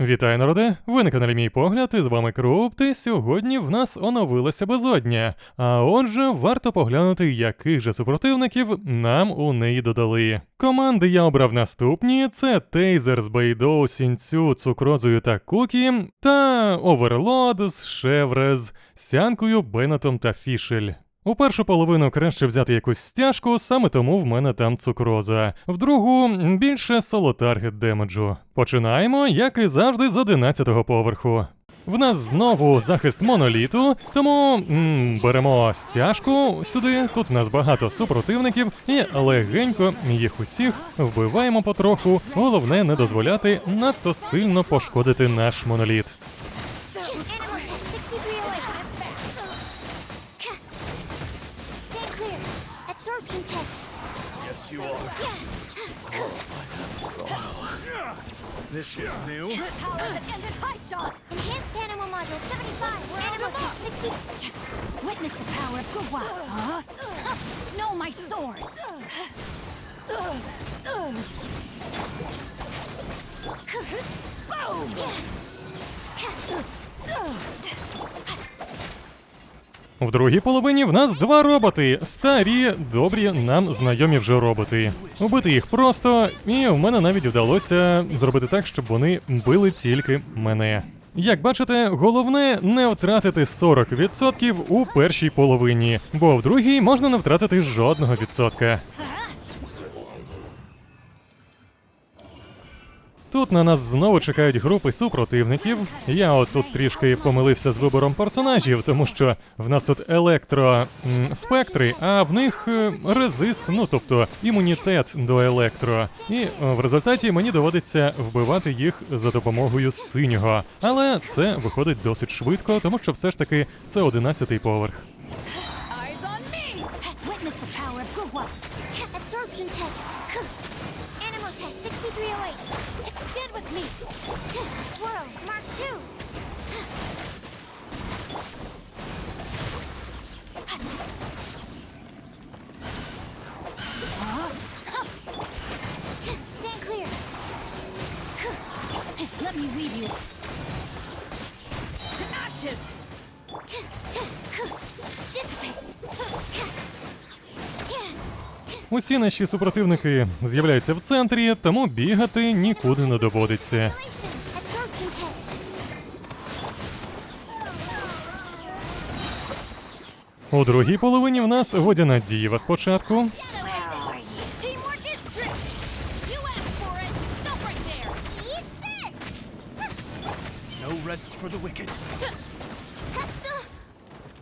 Вітаю, народе! Ви на каналі Мій Погляд, і з вами Крупт, сьогодні в нас оновилася безодня. А отже, варто поглянути, яких же супротивників нам у неї додали. Команди я обрав наступні: це Тейзер з Бейдоу, Сінцю, Цукрозою та Кукі, та Оверлод з Шеврез, Сянкою, Беннетом та Фішель. У першу половину краще взяти якусь стяжку, саме тому в мене там цукроза. В другу більше соло-таргет демеджу. Починаємо, як і завжди, з 11-го поверху. В нас знову захист моноліту, тому м, беремо стяжку сюди. Тут в нас багато супротивників, і легенько їх усіх вбиваємо потроху. Головне не дозволяти надто сильно пошкодити наш моноліт. This was new. Power ended high shot. Enhanced animal module 75. Animal test 60. Witness the power of Gua. Huh? No, my sword. Boom. В другій половині в нас два роботи. Старі, добрі, нам знайомі вже роботи. Убити їх просто, і в мене навіть вдалося зробити так, щоб вони били тільки мене. Як бачите, головне не втратити 40% у першій половині, бо в другій можна не втратити жодного відсотка. Тут на нас знову чекають групи супротивників. Я от тут трішки помилився з вибором персонажів, тому що в нас тут електро-спектри, а в них е, резист, ну тобто імунітет до електро. І е, в результаті мені доводиться вбивати їх за допомогою синього. Але це виходить досить швидко, тому що все ж таки це 11-й поверх. Усі наші супротивники з'являються в центрі, тому бігати нікуди не доводиться. У другій половині в нас водяна дієва спочатку.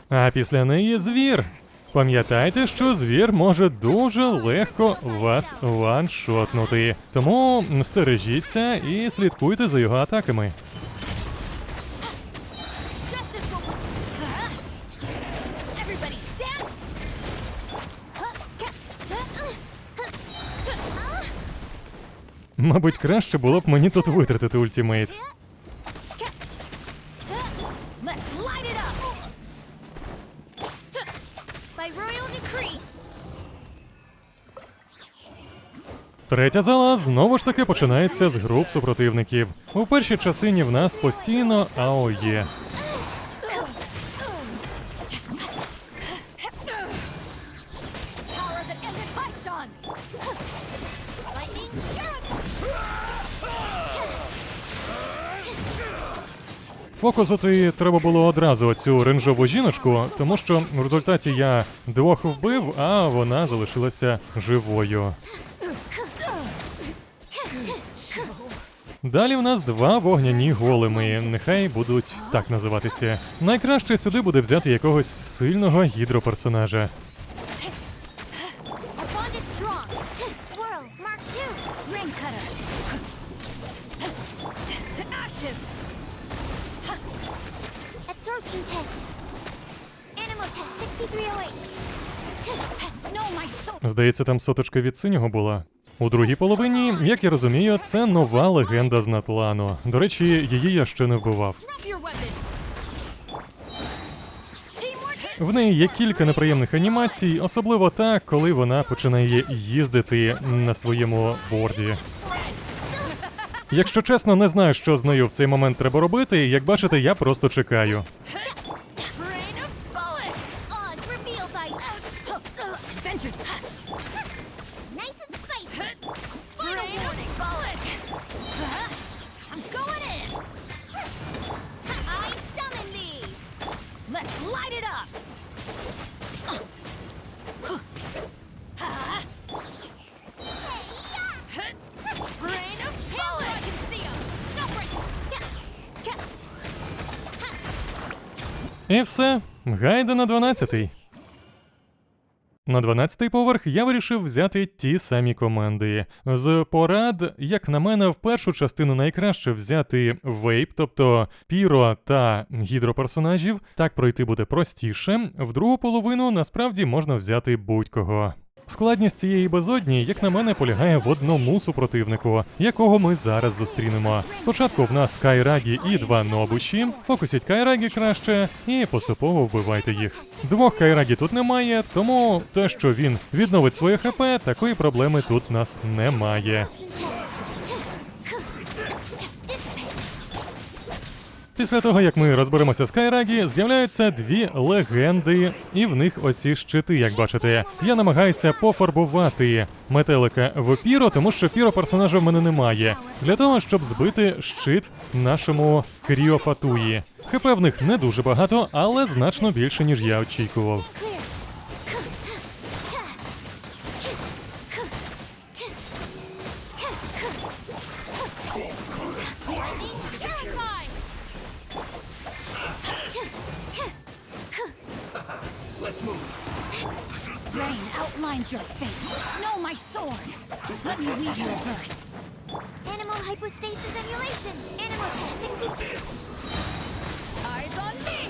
А після неї звір. Пам'ятайте, що звір може дуже легко вас ваншотнути. Тому стережіться і слідкуйте за його атаками. Мабуть, краще було б мені тут витратити ультимейт. Третя зала знову ж таки починається з груп супротивників. У першій частині в нас постійно АОЄ. Фокусити треба було одразу цю ренжову жіночку, тому що в результаті я двох вбив, а вона залишилася живою. Далі в нас два вогняні големи. Нехай будуть так називатися. Найкраще сюди буде взяти якогось сильного гідроперсонажа. Our bond is strong. Swirl. Mark 2. Ring cutter. To ashes. Absorption test. Animal test 6308. No, my soul. Здається, там соточка від синього була. У другій половині, як я розумію, це нова легенда з Натлану. До речі, її я ще не вбивав. В неї є кілька неприємних анімацій, особливо та, коли вона починає їздити на своєму борді. Якщо чесно, не знаю, що з нею в цей момент треба робити, як бачите, я просто чекаю. І все, гайда на 12-й. На 12-й поверх я вирішив взяти ті самі команди. З порад, як на мене, в першу частину найкраще взяти вейп, тобто піро та гідроперсонажів. Так пройти буде простіше. В другу половину насправді можна взяти будь-кого. Складність цієї безодні, як на мене, полягає в одному супротивнику, якого ми зараз зустрінемо. Спочатку в нас Кайрагі і два нобуші. Фокусіть Кайрагі краще і поступово вбивайте їх. Двох Кайрагі тут немає, тому те, що він відновить своє ХП, такої проблеми тут в нас немає. Після того, як ми розберемося з Кайрагі, з'являються дві легенди, і в них оці щити, як бачите. Я намагаюся пофарбувати метелика в піро, тому що піро персонажа в мене немає. Для того, щоб збити щит нашому Кріофатуї. ХП в них не дуже багато, але значно більше, ніж я очікував. Rain outlines your fate. Know my sword. Let me read your verse. Animal hypostasis emulation. Animal test 60. Eyes on me.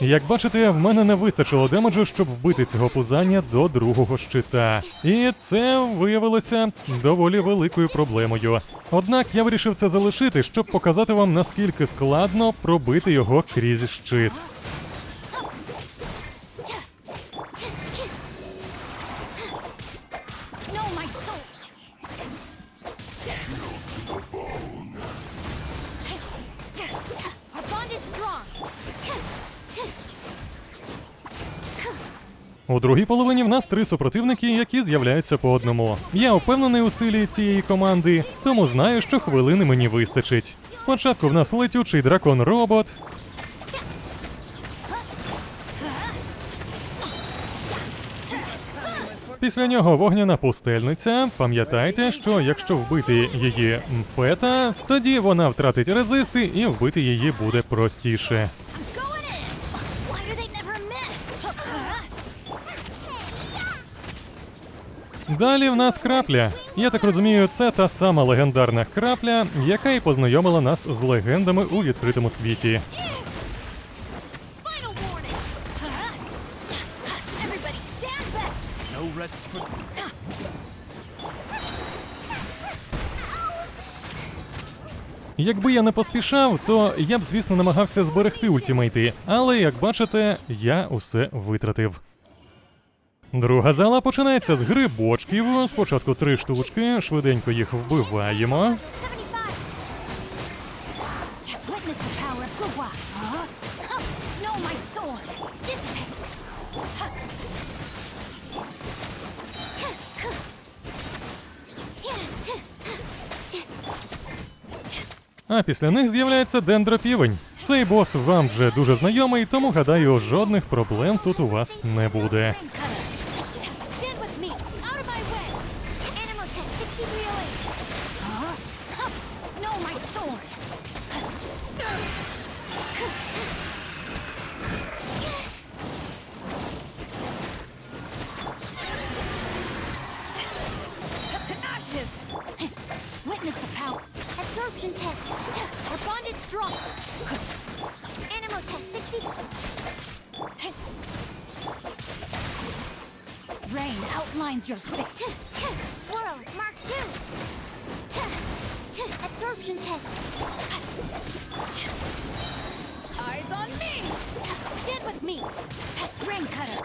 Як бачите, в мене не вистачило демеджу, щоб вбити цього пузання до другого щита. І це виявилося доволі великою проблемою. Однак я вирішив це залишити, щоб показати вам наскільки складно пробити його крізь щит. У другій половині в нас три супротивники, які з'являються по одному. Я впевнений у силі цієї команди, тому знаю, що хвилини мені вистачить. Спочатку в нас летючий дракон робот. Після нього вогняна пустельниця. Пам'ятайте, що якщо вбити її пета, тоді вона втратить резисти і вбити її буде простіше. Далі в нас крапля. Я так розумію, це та сама легендарна крапля, яка і познайомила нас з легендами у відкритому світі. Якби я не поспішав, то я б, звісно, намагався зберегти ультімейти, але як бачите, я усе витратив. Друга зала починається з грибочків. Спочатку три штучки, швиденько їх вбиваємо. 75. Witness the power of Gugwa. Huh? Huh. Know my sword. Dissipate. Huh. А після них з'являється дендропівень. Цей бос вам вже дуже знайомий, тому гадаю, жодних проблем тут у вас не буде. With me. Rain cutter.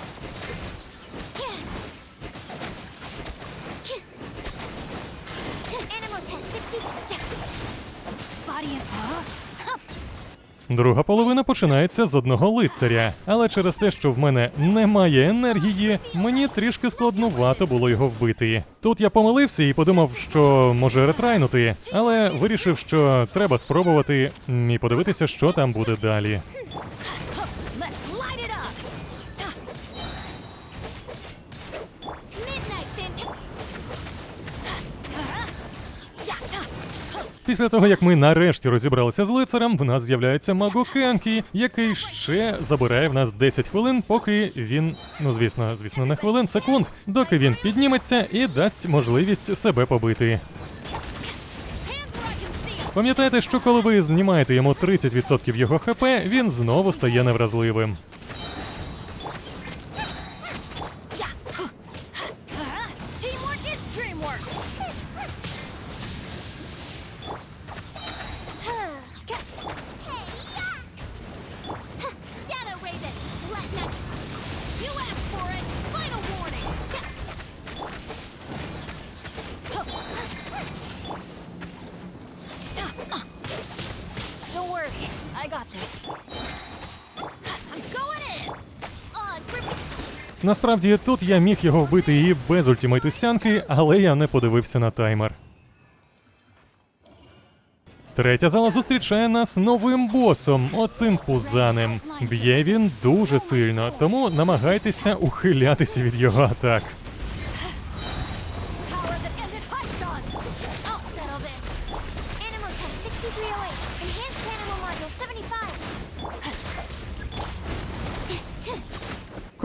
Друга половина починається з одного лицаря, але через те, що в мене немає енергії, мені трішки складнувато було його вбити. Тут я помилився і подумав, що може ретрайнути, але вирішив, що треба спробувати і подивитися, що там буде далі. Після того, як ми нарешті розібралися з лицарем, в нас з'являється Маго Кенкі, який ще забирає в нас 10 хвилин, поки він, ну звісно, звісно, не хвилин, секунд, доки він підніметься і дасть можливість себе побити. Пам'ятайте, що коли ви знімаєте йому 30% його ХП, він знову стає невразливим. Насправді тут я міг його вбити і без ультимейту сянки, але я не подивився на таймер. Третя зала зустрічає нас новим босом, оцим пузаним. Б'є він дуже сильно, тому намагайтеся ухилятися від його атак.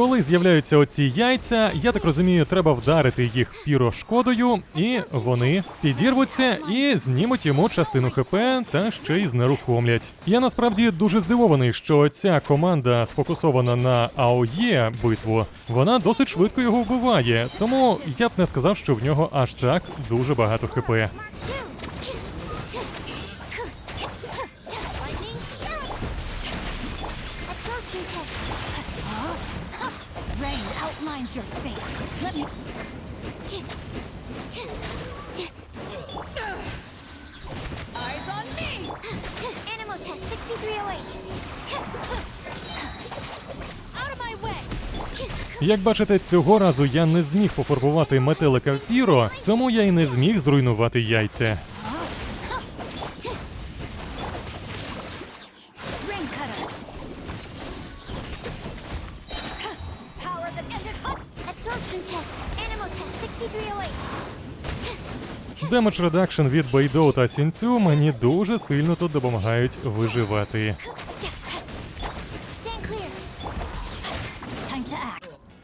Коли з'являються оці яйця, я так розумію, треба вдарити їх пірошкодою, і вони підірвуться і знімуть йому частину ХП та ще й знерухомлять. Я насправді дуже здивований, що ця команда сфокусована на АОЄ битву. Вона досить швидко його вбиває, тому я б не сказав, що в нього аж так дуже багато ХП. Eyes on me. Animal test 6308. Out of my way. Як бачите, цього разу я не зміг пофарбувати метелика піро, тому я й не зміг зруйнувати яйця. Демедж редакшн від Бейдоу та Сінцю мені дуже сильно тут допомагають виживати.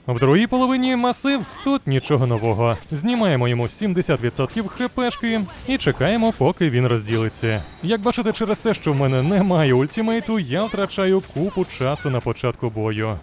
В другій половині масив тут нічого нового. Знімаємо йому 70% хпшки і чекаємо, поки він розділиться. Як бачите, через те, що в мене немає ультимейту, я втрачаю купу часу на початку бою.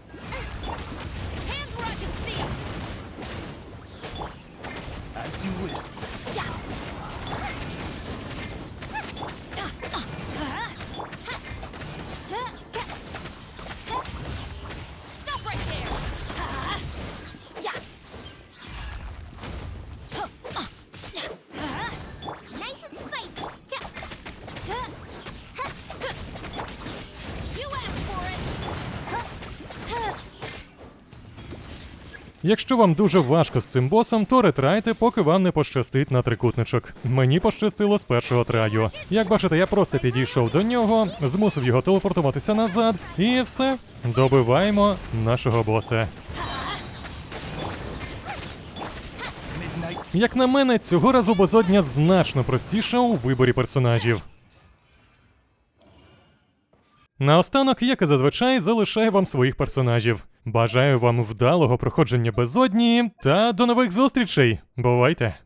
Якщо вам дуже важко з цим босом, то ретрайте, поки вам не пощастить на трикутничок. Мені пощастило з першого траю. Як бачите, я просто підійшов до нього, змусив його телепортуватися назад, і все. Добиваємо нашого боса. Як на мене, цього разу безодня значно простіша у виборі персонажів. Наостанок, як і зазвичай, залишаю вам своїх персонажів. Бажаю вам вдалого проходження безодні та до нових зустрічей. Бувайте!